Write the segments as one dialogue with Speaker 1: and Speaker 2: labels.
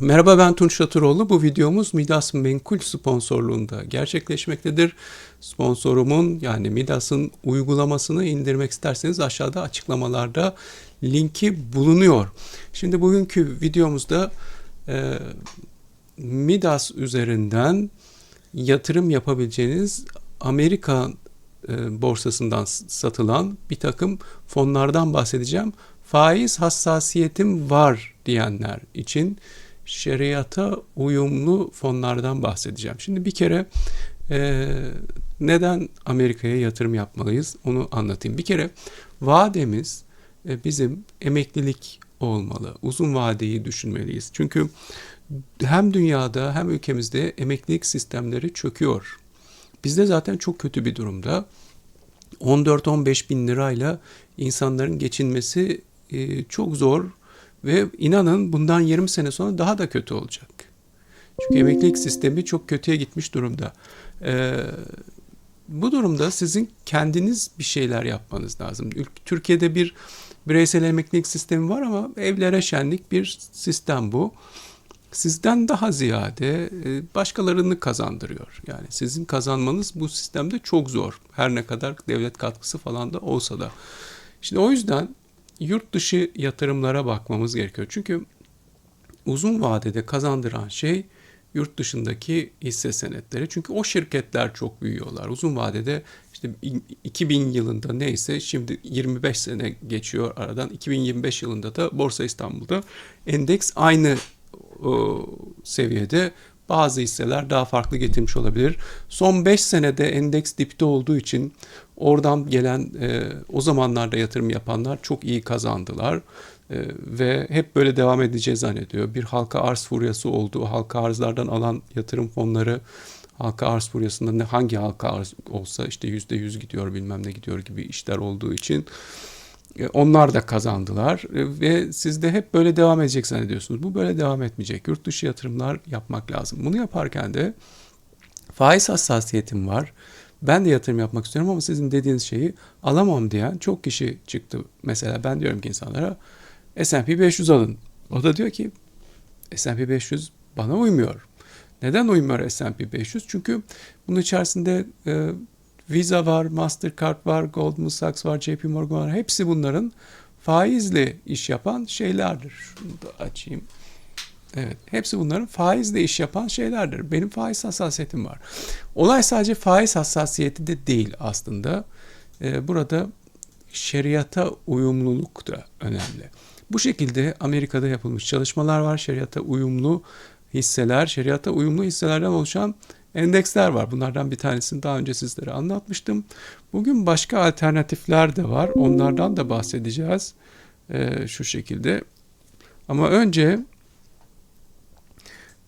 Speaker 1: Merhaba ben Tunç Şatıroğlu. Bu videomuz Midas Menkul sponsorluğunda gerçekleşmektedir. Sponsorumun yani Midas'ın uygulamasını indirmek isterseniz aşağıda açıklamalarda linki bulunuyor. Şimdi bugünkü videomuzda e, Midas üzerinden yatırım yapabileceğiniz Amerika e, borsasından satılan bir takım fonlardan bahsedeceğim. Faiz hassasiyetim var diyenler için şeriata uyumlu fonlardan bahsedeceğim. Şimdi bir kere e, neden Amerika'ya yatırım yapmalıyız onu anlatayım. Bir kere vademiz e, bizim emeklilik olmalı. Uzun vadeyi düşünmeliyiz. Çünkü hem dünyada hem ülkemizde emeklilik sistemleri çöküyor. Bizde zaten çok kötü bir durumda. 14-15 bin lirayla insanların geçinmesi e, çok zor ve inanın bundan 20 sene sonra daha da kötü olacak. Çünkü emeklilik sistemi çok kötüye gitmiş durumda. Ee, bu durumda sizin kendiniz bir şeyler yapmanız lazım. Türkiye'de bir bireysel emeklilik sistemi var ama evlere şenlik bir sistem bu. Sizden daha ziyade e, başkalarını kazandırıyor. Yani sizin kazanmanız bu sistemde çok zor. Her ne kadar devlet katkısı falan da olsa da. Şimdi o yüzden yurt dışı yatırımlara bakmamız gerekiyor. Çünkü uzun vadede kazandıran şey yurt dışındaki hisse senetleri. Çünkü o şirketler çok büyüyorlar. Uzun vadede işte 2000 yılında neyse şimdi 25 sene geçiyor aradan. 2025 yılında da Borsa İstanbul'da endeks aynı o, seviyede bazı hisseler daha farklı getirmiş olabilir. Son 5 senede endeks dipte olduğu için oradan gelen e, o zamanlarda yatırım yapanlar çok iyi kazandılar. E, ve hep böyle devam edeceği zannediyor. Bir halka arz furyası oldu. Halka arzlardan alan yatırım fonları halka arz furyasında ne hangi halka arz olsa işte yüzde yüz gidiyor bilmem ne gidiyor gibi işler olduğu için onlar da kazandılar e, ve siz de hep böyle devam edecek zannediyorsunuz. Bu böyle devam etmeyecek. Yurt dışı yatırımlar yapmak lazım. Bunu yaparken de faiz hassasiyetim var. Ben de yatırım yapmak istiyorum ama sizin dediğiniz şeyi alamam diyen çok kişi çıktı. Mesela ben diyorum ki insanlara S&P 500 alın. O da diyor ki S&P 500 bana uymuyor. Neden uymuyor S&P 500? Çünkü bunun içerisinde e, Visa var, Mastercard var, Goldman Sachs var, JP Morgan var. Hepsi bunların faizle iş yapan şeylerdir. Şunu da açayım. Evet, hepsi bunların faizle iş yapan şeylerdir. Benim faiz hassasiyetim var. Olay sadece faiz hassasiyeti de değil aslında. Ee, burada şeriata uyumluluk da önemli. Bu şekilde Amerika'da yapılmış çalışmalar var. Şeriata uyumlu hisseler, şeriata uyumlu hisselerden oluşan endeksler var. Bunlardan bir tanesini daha önce sizlere anlatmıştım. Bugün başka alternatifler de var. Onlardan da bahsedeceğiz. Ee, şu şekilde. Ama önce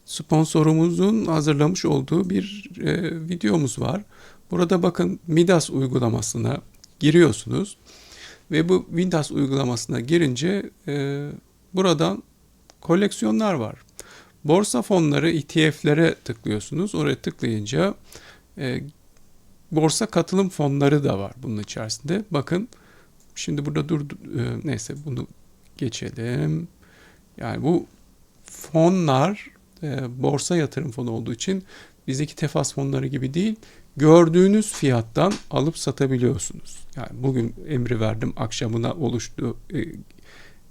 Speaker 1: sponsorumuzun hazırlamış olduğu bir e, videomuz var. Burada bakın Midas uygulamasına giriyorsunuz ve bu Midas uygulamasına girince e, buradan koleksiyonlar var. Borsa fonları ETF'lere tıklıyorsunuz. Oraya tıklayınca e, borsa katılım fonları da var bunun içerisinde. Bakın şimdi burada dur e, neyse bunu geçelim. Yani bu fonlar e, borsa yatırım fonu olduğu için bizdeki tefas fonları gibi değil. Gördüğünüz fiyattan alıp satabiliyorsunuz. Yani bugün emri verdim akşamına oluştu e,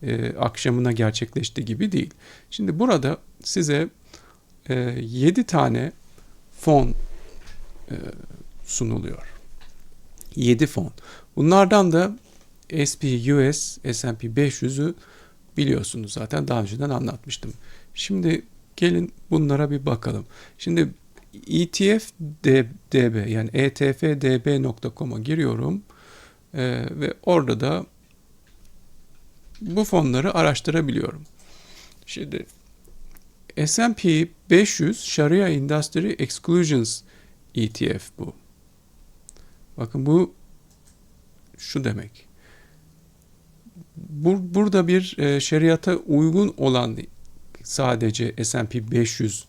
Speaker 1: e, akşamına gerçekleşti gibi değil. Şimdi burada size e, 7 tane fon e, sunuluyor. 7 fon. Bunlardan da SP US S&P 500'ü biliyorsunuz zaten daha önceden anlatmıştım. Şimdi gelin bunlara bir bakalım. Şimdi ETF DB yani etfdb.com'a giriyorum ee, ve orada da bu fonları araştırabiliyorum. Şimdi S&P 500 Sharia Industry Exclusions ETF bu. Bakın bu şu demek. Bur, burada bir e, şeriata uygun olan sadece S&P 500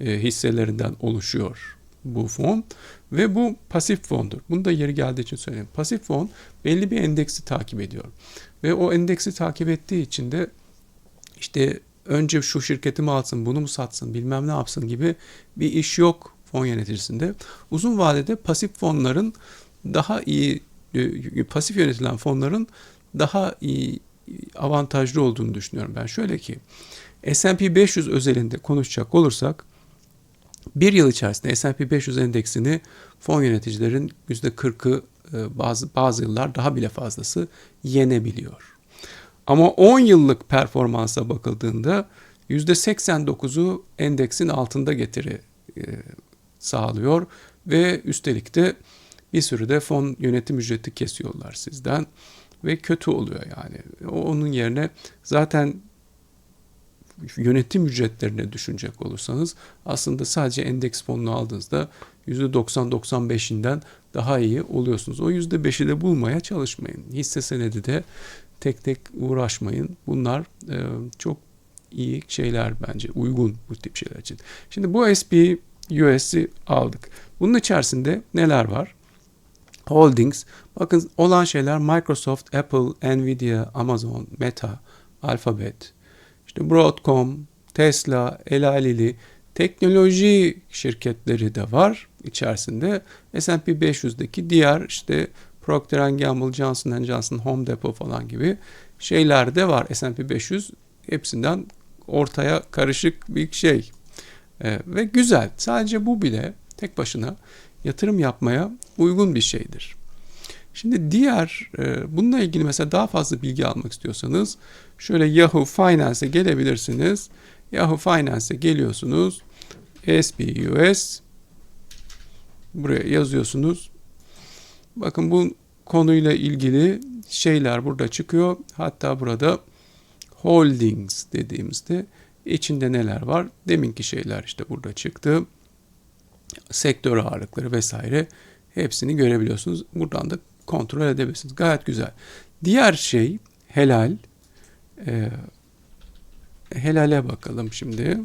Speaker 1: e, hisselerinden oluşuyor bu fon ve bu pasif fondur. Bunu da yeri geldiği için söyleyeyim. Pasif fon belli bir endeksi takip ediyor. Ve o endeksi takip ettiği için de işte önce şu şirketi mi alsın, bunu mu satsın, bilmem ne yapsın gibi bir iş yok fon yöneticisinde. Uzun vadede pasif fonların daha iyi, e, pasif yönetilen fonların daha iyi avantajlı olduğunu düşünüyorum ben. Şöyle ki S&P 500 özelinde konuşacak olursak bir yıl içerisinde S&P 500 endeksini fon yöneticilerin %40'ı e, bazı bazı yıllar daha bile fazlası yenebiliyor. Ama 10 yıllık performansa bakıldığında %89'u endeksin altında getiri e, sağlıyor ve üstelik de bir sürü de fon yönetim ücreti kesiyorlar sizden ve kötü oluyor yani. Onun yerine zaten yönetim ücretlerine düşünecek olursanız aslında sadece endeks fonunu aldığınızda %90-95'inden daha iyi oluyorsunuz. O %5'i de bulmaya çalışmayın. Hisse senedi de tek tek uğraşmayın. Bunlar e, çok iyi şeyler bence. Uygun bu tip şeyler için. Şimdi bu SP US'i aldık. Bunun içerisinde neler var? Holdings. Bakın olan şeyler Microsoft, Apple, Nvidia, Amazon, Meta, Alphabet, işte Broadcom, Tesla, El Alili, teknoloji şirketleri de var içerisinde. S&P 500'deki diğer işte Procter Gamble, Johnson Johnson, Home Depot falan gibi şeyler de var. S&P 500 hepsinden ortaya karışık bir şey. Ee, ve güzel. Sadece bu bile tek başına yatırım yapmaya uygun bir şeydir. Şimdi diğer e, bununla ilgili mesela daha fazla bilgi almak istiyorsanız şöyle Yahoo Finance'e gelebilirsiniz. Yahoo Finance'e geliyorsunuz. SPUS buraya yazıyorsunuz. Bakın bu konuyla ilgili şeyler burada çıkıyor. Hatta burada holdings dediğimizde içinde neler var? Deminki şeyler işte burada çıktı. Sektör ağırlıkları vesaire hepsini görebiliyorsunuz. Buradan da kontrol edebilirsiniz. Gayet güzel. Diğer şey helal. Ee, helale bakalım şimdi.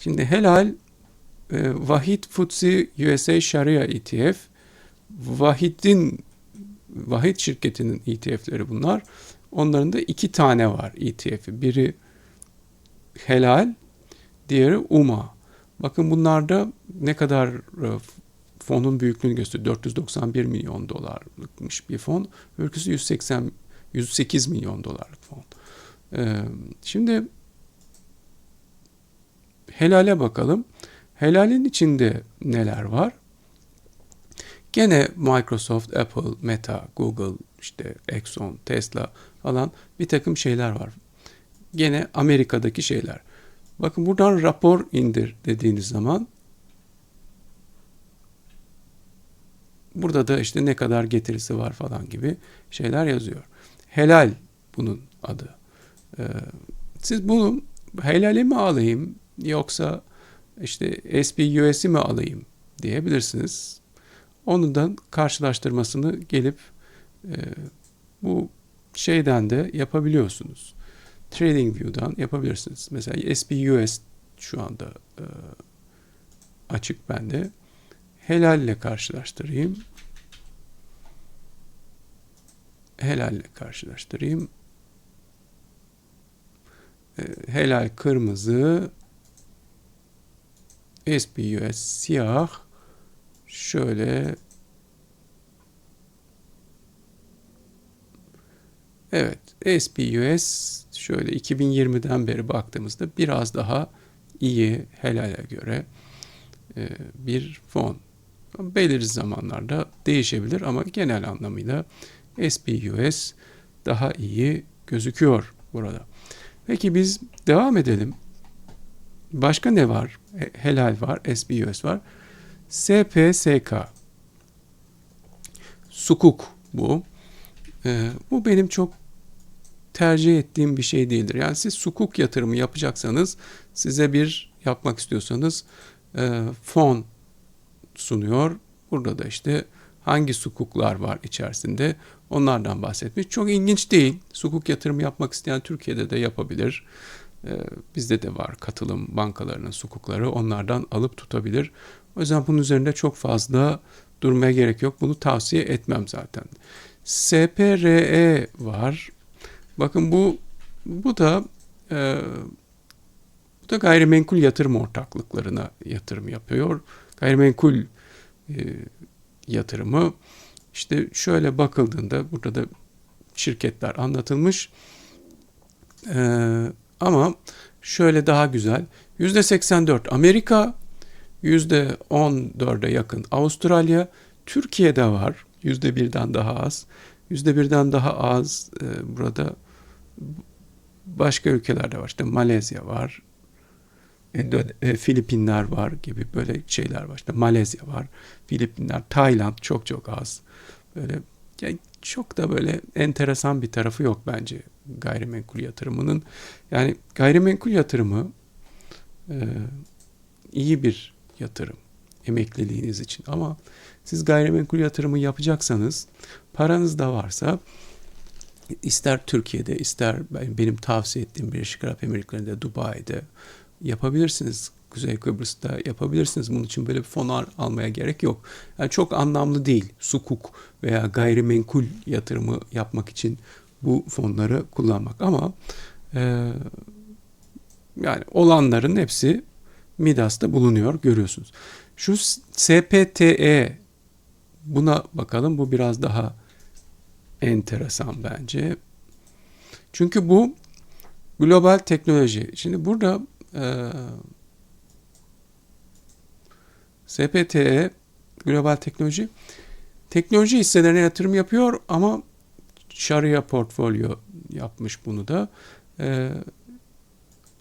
Speaker 1: Şimdi helal e, Vahid Futsi USA Sharia ETF. Vahid'in Vahid şirketinin ETF'leri bunlar. Onların da iki tane var ETF'i. Biri helal, diğeri UMA. Bakın bunlarda ne kadar e, fonun büyüklüğünü gösteriyor. 491 milyon dolarlıkmış bir fon. Öyküsü 180 108 milyon dolarlık fon. Ee, şimdi helale bakalım. Helalin içinde neler var? Gene Microsoft, Apple, Meta, Google, işte Exxon, Tesla falan bir takım şeyler var. Gene Amerika'daki şeyler. Bakın buradan rapor indir dediğiniz zaman burada da işte ne kadar getirisi var falan gibi şeyler yazıyor. Helal bunun adı. Ee, siz bunu helali mi alayım yoksa işte SPUS'i mi alayım diyebilirsiniz. Onun karşılaştırmasını gelip e, bu şeyden de yapabiliyorsunuz. TradingView'dan yapabilirsiniz. Mesela SPUS şu anda e, açık bende. Helal ile karşılaştırayım. Helal ile karşılaştırayım. E, helal kırmızı. SPUS siyah. Şöyle Evet, SPUS şöyle 2020'den beri baktığımızda biraz daha iyi helale göre e, bir fon. Belirli zamanlarda değişebilir ama genel anlamıyla SPUS daha iyi gözüküyor burada. Peki biz devam edelim. Başka ne var? Helal var, SPUS var. SPSK. Sukuk bu. Ee, bu benim çok tercih ettiğim bir şey değildir. Yani siz sukuk yatırımı yapacaksanız size bir yapmak istiyorsanız e, fon sunuyor. Burada da işte hangi sukuklar var içerisinde onlardan bahsetmiş. Çok ilginç değil. Sukuk yatırımı yapmak isteyen Türkiye'de de yapabilir. E, bizde de var katılım bankalarının sukukları onlardan alıp tutabilir. O yüzden bunun üzerinde çok fazla durmaya gerek yok. Bunu tavsiye etmem zaten. SPRE var. Bakın bu bu da e, bu da gayrimenkul yatırım ortaklıklarına yatırım yapıyor. Gayrimenkul e, yatırımı işte şöyle bakıldığında burada da şirketler anlatılmış. E, ama şöyle daha güzel. %84 Amerika, %14'e yakın Avustralya, Türkiye'de var. %1'den daha az. %1'den daha az e, burada başka ülkelerde var. İşte Malezya var. Endone- e, Filipinler var gibi böyle şeyler var. İşte Malezya var. Filipinler, Tayland çok çok az. Böyle yani çok da böyle enteresan bir tarafı yok bence gayrimenkul yatırımının. Yani gayrimenkul yatırımı e, iyi bir yatırım emekliliğiniz için ama siz gayrimenkul yatırımı yapacaksanız paranız da varsa ister Türkiye'de ister benim tavsiye ettiğim Birleşik Arap Emirlikleri'nde Dubai'de yapabilirsiniz. Kuzey Kıbrıs'ta yapabilirsiniz. Bunun için böyle bir fon almaya gerek yok. Yani çok anlamlı değil. Sukuk veya gayrimenkul yatırımı yapmak için bu fonları kullanmak. Ama e, yani olanların hepsi Midas'ta bulunuyor görüyorsunuz. Şu SPTE buna bakalım. Bu biraz daha enteresan bence. Çünkü bu global teknoloji. Şimdi burada e, SPTE global teknoloji teknoloji hisselerine yatırım yapıyor ama Sharia portfolyo yapmış bunu da. E,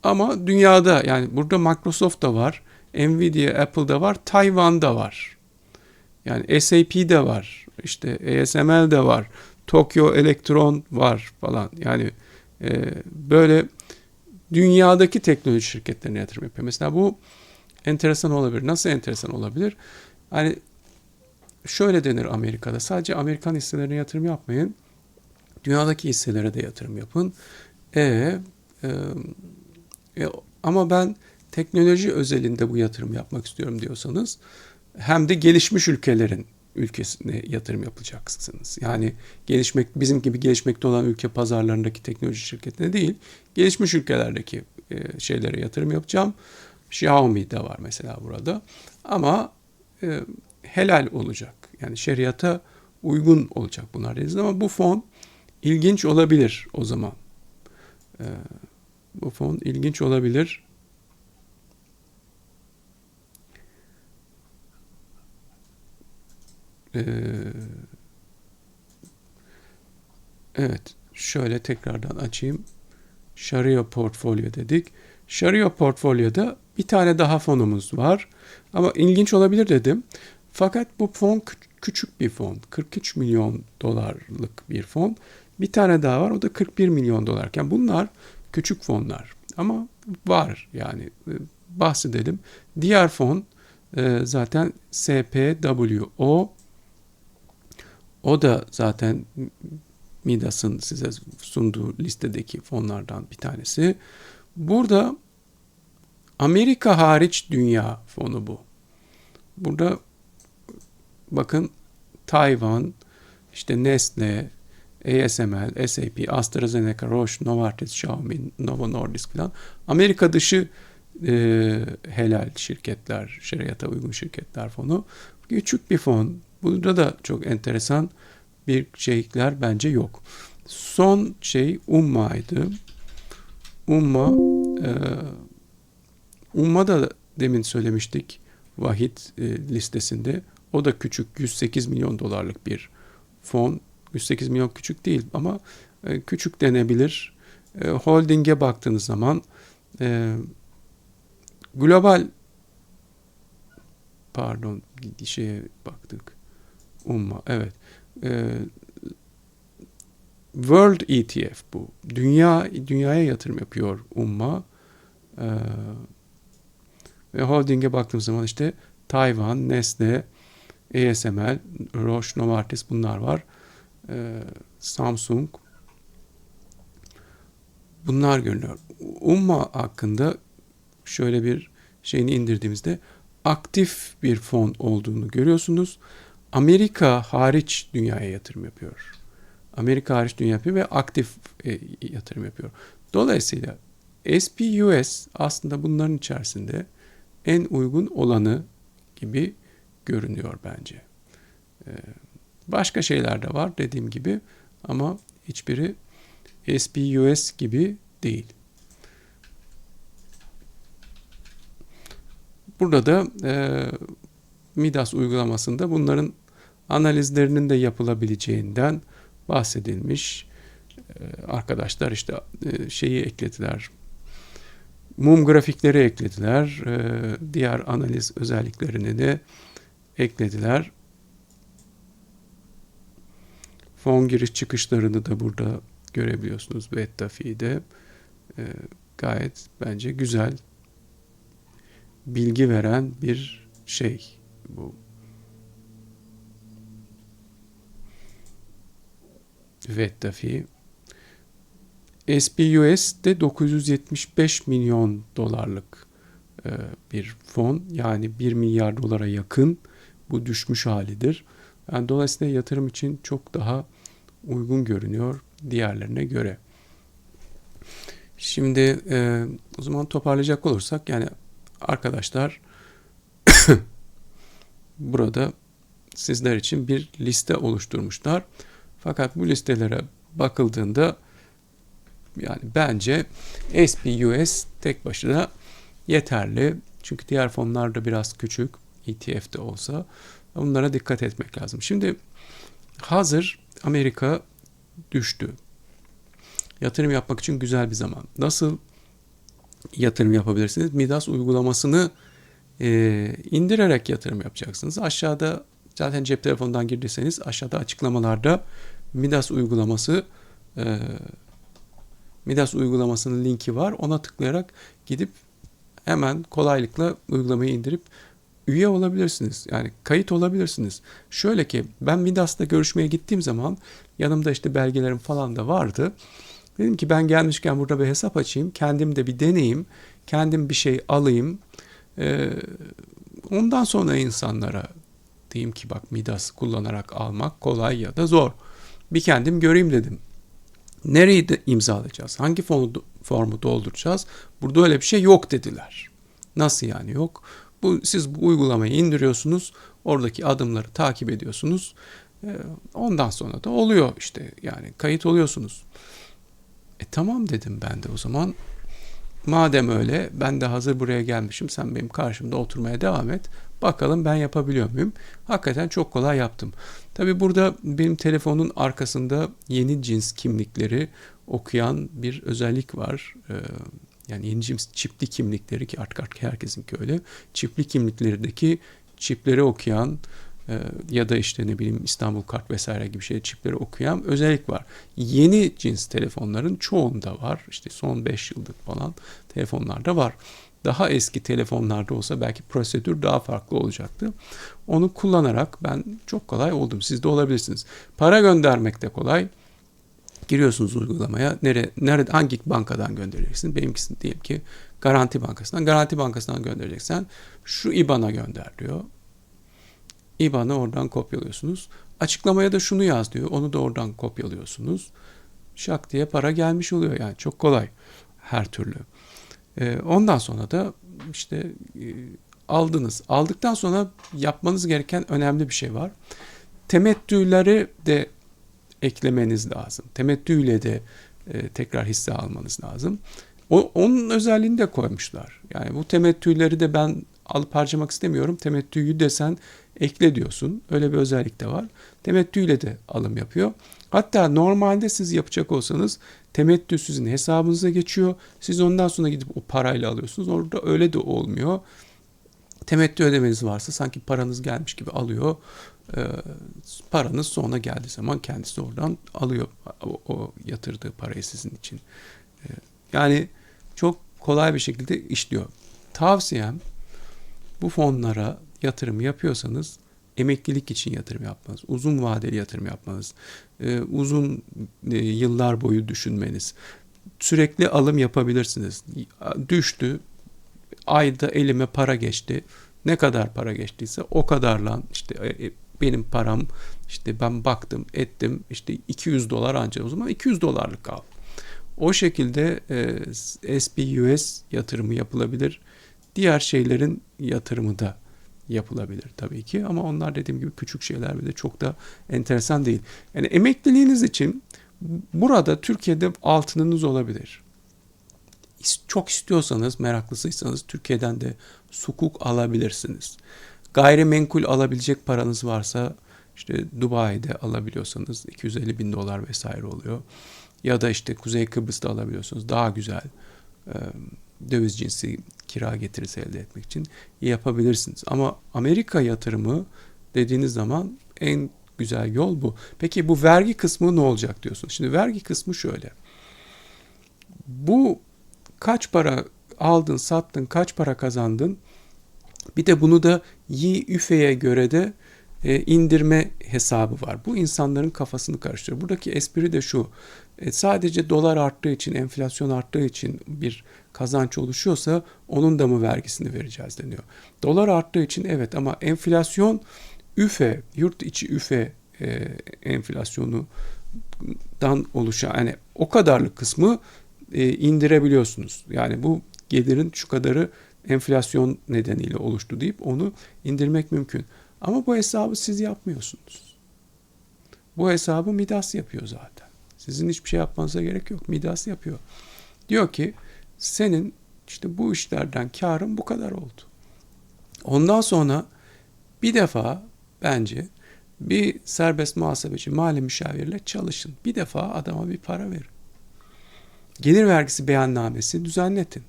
Speaker 1: ama dünyada yani burada Microsoft da var, Nvidia, Apple'da var, Tayvan'da var. Yani SAP de var, işte ASML de var, Tokyo Elektron var falan. Yani e, böyle dünyadaki teknoloji şirketlerine yatırım yapıyor. Mesela bu enteresan olabilir. Nasıl enteresan olabilir? Hani şöyle denir Amerika'da. Sadece Amerikan hisselerine yatırım yapmayın. Dünyadaki hisselere de yatırım yapın. E, e, e, ama ben teknoloji özelinde bu yatırım yapmak istiyorum diyorsanız hem de gelişmiş ülkelerin ülkesine yatırım yapacaksınız. Yani gelişmek bizim gibi gelişmekte olan ülke pazarlarındaki teknoloji şirketine değil, gelişmiş ülkelerdeki e, şeylere yatırım yapacağım. Xiaomi de var mesela burada. Ama e, helal olacak. Yani şeriata uygun olacak bunlar dediniz ama bu fon ilginç olabilir o zaman. E, bu fon ilginç olabilir. Ee, evet, şöyle tekrardan açayım. Sharia Portfolyo dedik. Sharia Portfolyo'da bir tane daha fonumuz var. Ama ilginç olabilir dedim. Fakat bu fon küçük bir fon. 43 milyon dolarlık bir fon. Bir tane daha var. O da 41 milyon dolarken bunlar küçük fonlar. Ama var yani bahsedelim. Diğer fon e, zaten SPWO o da zaten Midas'ın size sunduğu listedeki fonlardan bir tanesi. Burada Amerika hariç dünya fonu bu. Burada bakın Tayvan, işte Nestle, ASML, SAP, AstraZeneca, Roche, Novartis, Xiaomi, Novo Nordisk falan Amerika dışı e, helal şirketler, şeriata uygun şirketler fonu. Küçük bir fon. Burada da çok enteresan bir şeyler bence yok. Son şey Umma'ydı. Umma e, Umma da demin söylemiştik Vahit e, listesinde. O da küçük 108 milyon dolarlık bir fon. 108 milyon küçük değil ama e, küçük denebilir. E, holding'e baktığınız zaman e, global pardon şeye baktık. Umma evet. E, World ETF bu. Dünya dünyaya yatırım yapıyor Umma. E, ve holding'e baktığımız zaman işte Tayvan, Nestle, ASML, Roche, Novartis bunlar var. Ee, Samsung bunlar görünüyor. Umma hakkında şöyle bir şeyini indirdiğimizde aktif bir fon olduğunu görüyorsunuz. Amerika hariç dünyaya yatırım yapıyor. Amerika hariç dünya yapıyor ve aktif e, yatırım yapıyor. Dolayısıyla SPUS aslında bunların içerisinde en uygun olanı gibi görünüyor bence. Ee, başka şeyler de var dediğim gibi ama hiçbiri SPUS gibi değil. Burada da e, Midas uygulamasında bunların analizlerinin de yapılabileceğinden bahsedilmiş. E, arkadaşlar işte e, şeyi eklediler. Mum grafikleri eklediler. E, diğer analiz özelliklerini de eklediler. Fon giriş çıkışlarını da burada görebiliyorsunuz Beta Fee'de. E, gayet bence güzel bilgi veren bir şey bu. Vetta Fee. SPUS de 975 milyon dolarlık e, bir fon. Yani 1 milyar dolara yakın bu düşmüş halidir. Yani dolayısıyla yatırım için çok daha uygun görünüyor diğerlerine göre. Şimdi e, o zaman toparlayacak olursak yani arkadaşlar burada sizler için bir liste oluşturmuşlar. Fakat bu listelere bakıldığında yani bence SPUS tek başına yeterli. Çünkü diğer fonlar da biraz küçük ETF'de olsa bunlara dikkat etmek lazım. Şimdi hazır Amerika düştü. Yatırım yapmak için güzel bir zaman. Nasıl yatırım yapabilirsiniz? Midas uygulamasını e, indirerek yatırım yapacaksınız. Aşağıda zaten cep telefonundan girdiyseniz aşağıda açıklamalarda Midas uygulaması e, Midas uygulamasının linki var. Ona tıklayarak gidip hemen kolaylıkla uygulamayı indirip üye olabilirsiniz. Yani kayıt olabilirsiniz. Şöyle ki ben Midas'ta görüşmeye gittiğim zaman yanımda işte belgelerim falan da vardı. Dedim ki ben gelmişken burada bir hesap açayım. Kendim de bir deneyeyim. Kendim bir şey alayım. Ee, ondan sonra insanlara diyeyim ki bak Midas kullanarak almak kolay ya da zor. Bir kendim göreyim dedim. Nereyi de imzalayacağız? Hangi formu, formu dolduracağız? Burada öyle bir şey yok dediler. Nasıl yani yok? Bu siz bu uygulamayı indiriyorsunuz. Oradaki adımları takip ediyorsunuz. Ee, ondan sonra da oluyor işte yani kayıt oluyorsunuz. E tamam dedim ben de o zaman. Madem öyle ben de hazır buraya gelmişim sen benim karşımda oturmaya devam et. Bakalım ben yapabiliyor muyum? Hakikaten çok kolay yaptım. Tabi burada benim telefonun arkasında yeni cins kimlikleri okuyan bir özellik var. Ee, yani yeni cins çipli kimlikleri ki artık artık herkesinki öyle. Çipli kimliklerdeki çipleri okuyan ya da işte ne bileyim İstanbul kart vesaire gibi şey çipleri okuyan özellik var. Yeni cins telefonların çoğunda var. İşte son 5 yıllık falan telefonlarda var. Daha eski telefonlarda olsa belki prosedür daha farklı olacaktı. Onu kullanarak ben çok kolay oldum. Siz de olabilirsiniz. Para göndermek de kolay. Giriyorsunuz uygulamaya. Nere, nerede, hangi bankadan göndereceksin? Benimkisini diyelim ki Garanti Bankası'ndan. Garanti Bankası'ndan göndereceksen şu IBAN'a gönder diyor. IBAN'ı oradan kopyalıyorsunuz. Açıklamaya da şunu yaz diyor. Onu da oradan kopyalıyorsunuz. Şak diye para gelmiş oluyor yani. Çok kolay her türlü. Ee, ondan sonra da işte e, aldınız. Aldıktan sonra yapmanız gereken önemli bir şey var. Temettüleri de eklemeniz lazım. Temettüyle de e, tekrar hisse almanız lazım. O, onun özelliğini de koymuşlar. Yani bu temettüleri de ben alıp harcamak istemiyorum. Temettüyü desen ekle diyorsun. Öyle bir özellik de var. Temettüyle de alım yapıyor. Hatta normalde siz yapacak olsanız temettü sizin hesabınıza geçiyor. Siz ondan sonra gidip o parayla alıyorsunuz. Orada öyle de olmuyor. Temettü ödemeniz varsa sanki paranız gelmiş gibi alıyor. Ee, paranız sonra geldiği zaman kendisi oradan alıyor o, o yatırdığı parayı sizin için. Ee, yani çok kolay bir şekilde işliyor. Tavsiyem bu fonlara yatırım yapıyorsanız emeklilik için yatırım yapmanız, uzun vadeli yatırım yapmanız, e, uzun e, yıllar boyu düşünmeniz, sürekli alım yapabilirsiniz. Düştü, ayda elime para geçti. Ne kadar para geçtiyse o kadarla işte e, benim param işte ben baktım ettim işte 200 dolar ancak o zaman 200 dolarlık al. O şekilde e, SPUS yatırımı yapılabilir. Diğer şeylerin yatırımı da yapılabilir tabii ki ama onlar dediğim gibi küçük şeyler ve de çok da enteresan değil. Yani emekliliğiniz için burada Türkiye'de altınınız olabilir. Çok istiyorsanız, meraklısıysanız Türkiye'den de sukuk alabilirsiniz. Gayrimenkul alabilecek paranız varsa işte Dubai'de alabiliyorsanız 250 bin dolar vesaire oluyor. Ya da işte Kuzey Kıbrıs'ta alabiliyorsunuz daha güzel döviz cinsi kira getirisi elde etmek için yapabilirsiniz. Ama Amerika yatırımı dediğiniz zaman en güzel yol bu. Peki bu vergi kısmı ne olacak diyorsunuz. Şimdi vergi kısmı şöyle. Bu kaç para aldın, sattın, kaç para kazandın? Bir de bunu da yi üfeye göre de e, indirme hesabı var. Bu insanların kafasını karıştırıyor. Buradaki espri de şu. E, sadece dolar arttığı için, enflasyon arttığı için bir kazanç oluşuyorsa onun da mı vergisini vereceğiz deniyor. Dolar arttığı için evet ama enflasyon üfe, yurt içi üfe e, enflasyonundan oluşan yani o kadarlık kısmı e, indirebiliyorsunuz. Yani bu gelirin şu kadarı enflasyon nedeniyle oluştu deyip onu indirmek mümkün. Ama bu hesabı siz yapmıyorsunuz. Bu hesabı Midas yapıyor zaten. Sizin hiçbir şey yapmanıza gerek yok. Midas yapıyor. Diyor ki senin işte bu işlerden karın bu kadar oldu. Ondan sonra bir defa bence bir serbest muhasebeci, mali müşavirle çalışın. Bir defa adama bir para verin. Gelir vergisi beyannamesi düzenletin.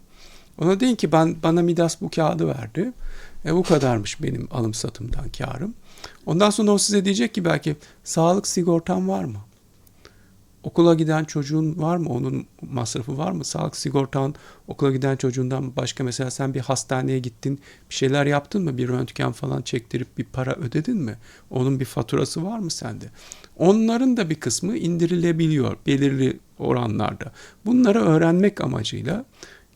Speaker 1: Ona deyin ki ben bana Midas bu kağıdı verdi. E bu kadarmış benim alım satımdan karım. Ondan sonra o size diyecek ki belki sağlık sigortan var mı? Okula giden çocuğun var mı? Onun masrafı var mı? Sağlık sigortan okula giden çocuğundan başka mesela sen bir hastaneye gittin bir şeyler yaptın mı? Bir röntgen falan çektirip bir para ödedin mi? Onun bir faturası var mı sende? Onların da bir kısmı indirilebiliyor belirli oranlarda. Bunları öğrenmek amacıyla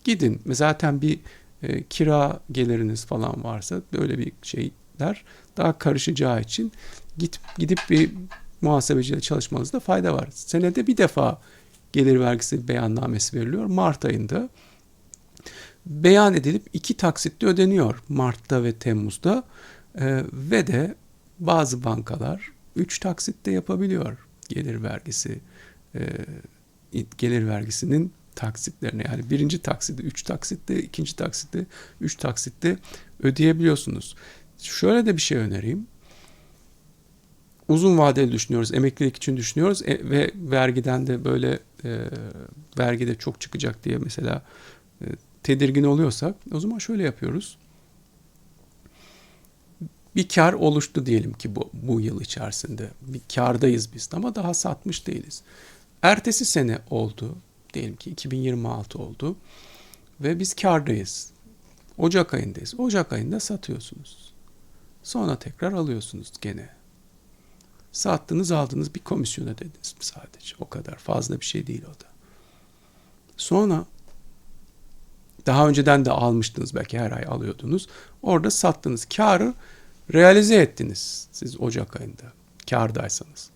Speaker 1: gidin. Zaten bir e, kira geliriniz falan varsa böyle bir şeyler daha karışacağı için git gidip bir muhasebeciyle çalışmanızda fayda var. Senede bir defa gelir vergisi beyannamesi veriliyor. Mart ayında beyan edilip iki taksitle ödeniyor Mart'ta ve Temmuz'da ee, ve de bazı bankalar üç taksitte yapabiliyor gelir vergisi e, gelir vergisinin taksitlerini yani birinci taksitte, üç taksitte, ikinci taksitte, üç taksitte ödeyebiliyorsunuz. Şöyle de bir şey önereyim uzun vadeli düşünüyoruz, emeklilik için düşünüyoruz e, ve vergiden de böyle e, vergide çok çıkacak diye mesela e, tedirgin oluyorsak o zaman şöyle yapıyoruz. Bir kar oluştu diyelim ki bu, bu yıl içerisinde. Bir kardayız biz ama daha satmış değiliz. Ertesi sene oldu. Diyelim ki 2026 oldu. Ve biz kardayız. Ocak ayındayız. Ocak ayında satıyorsunuz. Sonra tekrar alıyorsunuz gene. Sattınız aldınız bir komisyon ödediniz sadece. O kadar fazla bir şey değil o da. Sonra daha önceden de almıştınız belki her ay alıyordunuz. Orada sattınız. Karı realize ettiniz siz Ocak ayında. Kardaysanız.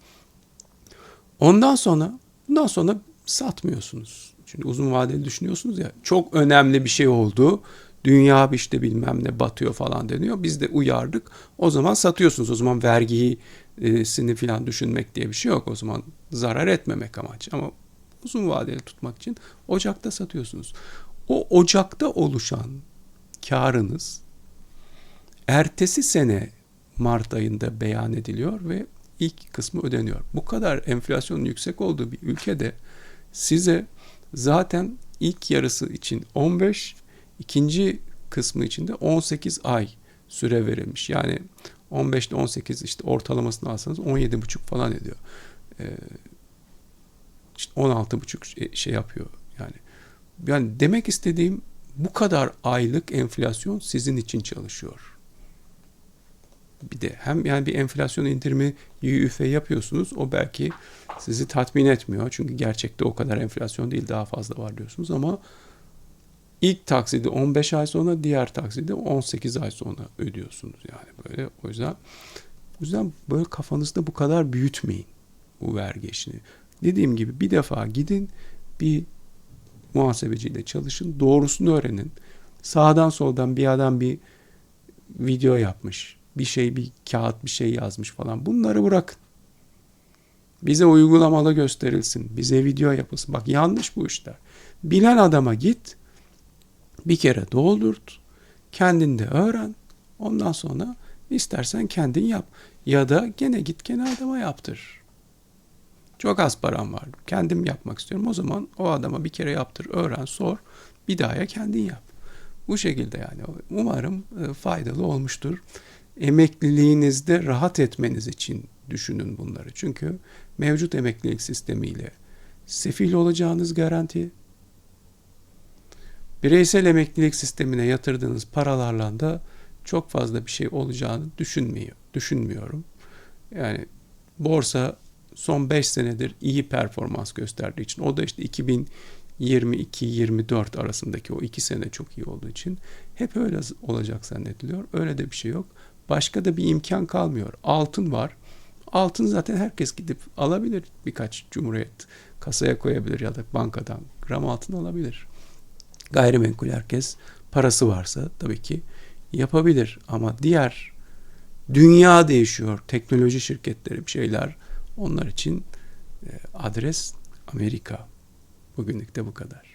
Speaker 1: Ondan sonra bundan sonra satmıyorsunuz. Çünkü uzun vadeli düşünüyorsunuz ya. Çok önemli bir şey oldu. Dünya işte bilmem ne batıyor falan deniyor. Biz de uyardık. O zaman satıyorsunuz. O zaman vergiyi sini falan düşünmek diye bir şey yok. O zaman zarar etmemek amaç. Ama uzun vadeli tutmak için ocakta satıyorsunuz. O ocakta oluşan karınız ertesi sene Mart ayında beyan ediliyor ve ilk kısmı ödeniyor. Bu kadar enflasyonun yüksek olduğu bir ülkede size zaten ilk yarısı için 15, ikinci kısmı için de 18 ay süre verilmiş. Yani 15 ile 18 işte ortalamasını alsanız 17,5 falan ediyor. Ee, işte 16,5 şey, şey yapıyor yani. Yani demek istediğim bu kadar aylık enflasyon sizin için çalışıyor. Bir de hem yani bir enflasyon indirimi YÜF yapıyorsunuz. O belki sizi tatmin etmiyor. Çünkü gerçekte o kadar enflasyon değil daha fazla var diyorsunuz ama İlk taksidi 15 ay sonra, diğer taksidi 18 ay sonra ödüyorsunuz yani böyle. O yüzden O yüzden böyle kafanızda bu kadar büyütmeyin bu vergi işini. Dediğim gibi bir defa gidin bir muhasebeciyle çalışın. Doğrusunu öğrenin. Sağdan soldan bir adam bir video yapmış. Bir şey bir kağıt bir şey yazmış falan. Bunları bırakın. Bize uygulamalı gösterilsin. Bize video yapılsın. Bak yanlış bu işler. Bilen adama git. Bir kere doldurt. Kendin de öğren. Ondan sonra istersen kendin yap. Ya da gene git gene adama yaptır. Çok az param var. Kendim yapmak istiyorum. O zaman o adama bir kere yaptır, öğren, sor. Bir daha ya kendin yap. Bu şekilde yani. Umarım e, faydalı olmuştur. Emekliliğinizde rahat etmeniz için düşünün bunları. Çünkü mevcut emeklilik sistemiyle sefil olacağınız garanti. Bireysel emeklilik sistemine yatırdığınız paralarla da çok fazla bir şey olacağını düşünmüyor, düşünmüyorum. Yani borsa son 5 senedir iyi performans gösterdiği için o da işte 2022-24 arasındaki o 2 sene çok iyi olduğu için hep öyle olacak zannediliyor. Öyle de bir şey yok. Başka da bir imkan kalmıyor. Altın var. Altın zaten herkes gidip alabilir. Birkaç cumhuriyet kasaya koyabilir ya da bankadan gram altın alabilir. Gayrimenkul herkes parası varsa tabii ki yapabilir. Ama diğer dünya değişiyor. Teknoloji şirketleri bir şeyler onlar için e, adres Amerika. Bugünlük de bu kadar.